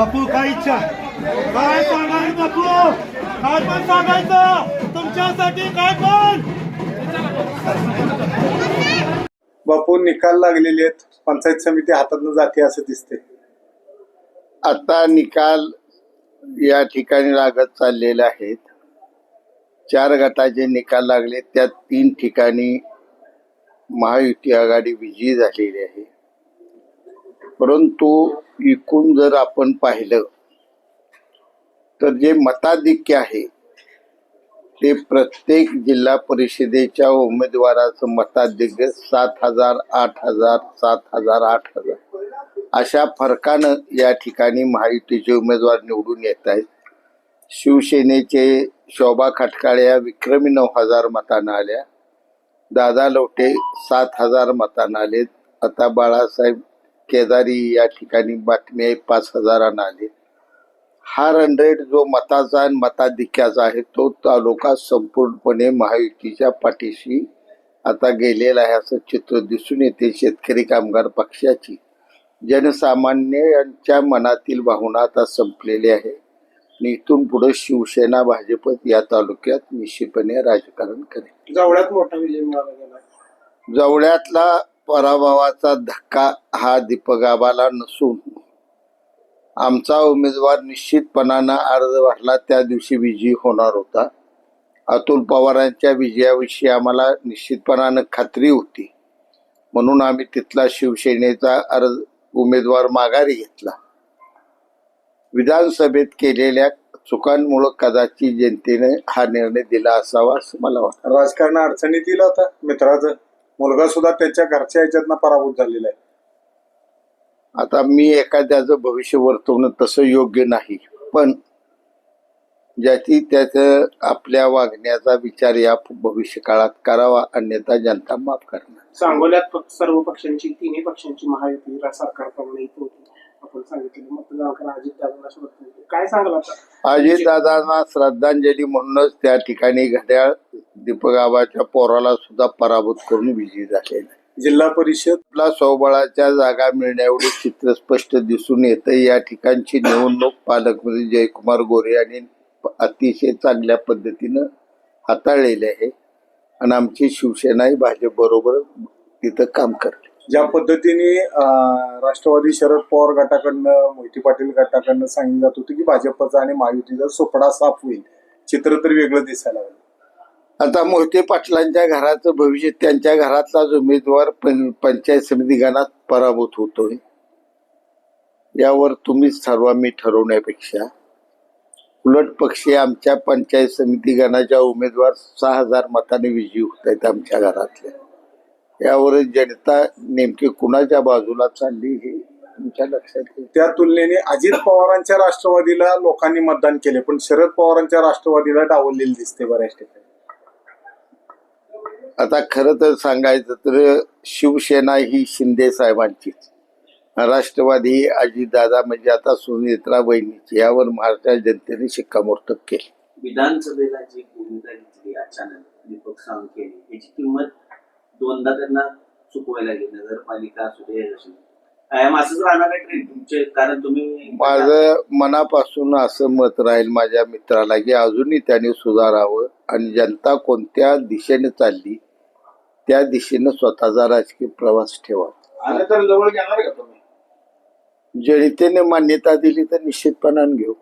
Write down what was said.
बापू काय इच्छा? काय सांगायचं बापू? काय पण सांगायचं? तुमच्यासाठी काय पण? बापू निकाल लागलेले आहेत. पंचायत समिती हातातनं जाते असं दिसते आता निकाल या ठिकाणी लागत चाललेले आहेत. चार गटाचे निकाल लागले. त्यात तीन ठिकाणी महायुती आघाडी विजयी झालेली आहे. परंतु एकूण जर आपण पाहिलं तर जे मताधिक्य आहे ते प्रत्येक जिल्हा परिषदेच्या उमेदवाराचं मताधिक्य सात हजार आठ हजार सात हजार आठ हजार. अशा फरकानं या ठिकाणी महायुतीचे उमेदवार निवडून येत आहेत. शिवसेनेचे शोभा खटकाळ्या विक्रमी नऊ हजार मतानं आल्या. दादा लोटे सात हजार मतानं आलेत. आता बाळासाहेब केदारी या ठिकाणी बातमी आहे पाच हजारानं आले. हा रनरेट जो मताचा आणि मताधिक्याचा आहे तो तालुका संपूर्णपणे महायुतीच्या पाठीशी आता गेलेला आहे असं चित्र दिसून येते शेतकरी कामगार पक्षाची. जनसामान्यांच्या मनातील भावना आता संपलेली आहे. आणि इथून पुढे शिवसेना भाजप या तालुक्यात निश्चितपणे राजकारण करेल. जवळ्यात मोठा विजय मिळाला गेला. जवळ्यातला पराभवाचा धक्का हा दीपगाबाला नसून आमचा उमेदवार निश्चितपणानं अर्ज भरला. त्या दिवशी विजयी होणार होता. अतुल पवारांच्या विजयाविषयी आम्हाला निश्चितपणानं खात्री होती. म्हणून आम्ही तिथला शिवसेनेचा अर्ज उमेदवार माघारी घेतला. विधानसभेत केलेल्या चुकांमुळं कदाचित जनतेने हा निर्णय दिला असावा असं मला वाटतं. राजकारण अडचणीत येईल आता मित्राचं. मुलगा सुद्धा त्याच्या घरच्या ह्याच्यातनं पराभूत झालेला आहे. आता मी एखाद्याचं भविष्य वर्तवणं तसं योग्य नाही पण ज्याची त्याचं आपल्या वागण्याचा विचार या भविष्य काळात करावा अन्यथा जनता माफ करणार. सांगोल्यात फक्त सर्व पक्षांची तिन्ही पक्षांची महायुती रा- सरकार प्रमाणे येत होती. आपण मतदान अजित दादांना. काय? सांगाल आता? श्रद्धांजली म्हणूनच त्या ठिकाणी घड्याळ दीपगाबाच्या पोराला सुद्धा पराभूत करून विजयी आहे. जिल्हा परिषद आपला स्वबळाच्या जागा मिळण्या एवढे चित्र स्पष्ट दिसून येतं या ठिकाणची निवडणूक पालकमंत्री जयकुमार गोरे यांनी अतिशय चांगल्या पद्धतीनं हाताळलेली आहे. आणि आमची शिवसेनाही भाजप बरोबर तिथं काम करते. ज्या पद्धतीने राष्ट्रवादी शरद पवार गटाकडनं मोहिती पाटील गटाकडनं सांगितलं जात होतं की भाजपचा आणि महायुतीचा सोपडा साफ होईल. चित्र तर वेगळं दिसायला लागलं. आता मोहिते पाटलांच्या घराचं भविष्य त्यांच्या घरातलाच उमेदवार पंचायत समिती गणात पराभूत होतोय. यावर तुम्हीच ठरवा मी ठरवण्यापेक्षा उलट पक्षी आमच्या पंचायत समिती गणाच्या उमेदवार सहा हजार मताने विजयी होत आहेत आमच्या घरातल्या. यावर जनता नेमकी कुणाच्या बाजूला चालली हे तुमच्या लक्षात येईल. त्या तुलनेने अजित पवारांच्या राष्ट्रवादीला लोकांनी मतदान केले पण शरद पवारांच्या राष्ट्रवादीला डावललेली दिसते बऱ्याच ठिकाणी. आता खरं तर सांगायचं तर शिवसेना ही शिंदे साहेबांचीच. राष्ट्रवादी ही अजितदादा म्हणजे आता सुनेत्रा बहिणीची यावर महाराष्ट्र जनतेने शिक्कामोर्तब केली. विधानसभेला जी भूमिका घेतली अचानक दीपक याची किंमत दोनदा त्यांना चुकवायला गेली नगरपालिका असू दे असू दे. कायम असंच राहणार आहे ट्रेंड तुमचे कारण तुम्ही माझं मनापासून असं मत राहील माझ्या मित्राला की अजूनही त्याने सुधारावं आणि जनता कोणत्या दिशेने चालली त्या दिशेनं स्वतःचा राजकीय प्रवास ठेवावा आलं तर जवळ घेणार का तुम्ही? जनतेने मान्यता दिली तर निश्चितपणाने घेऊ.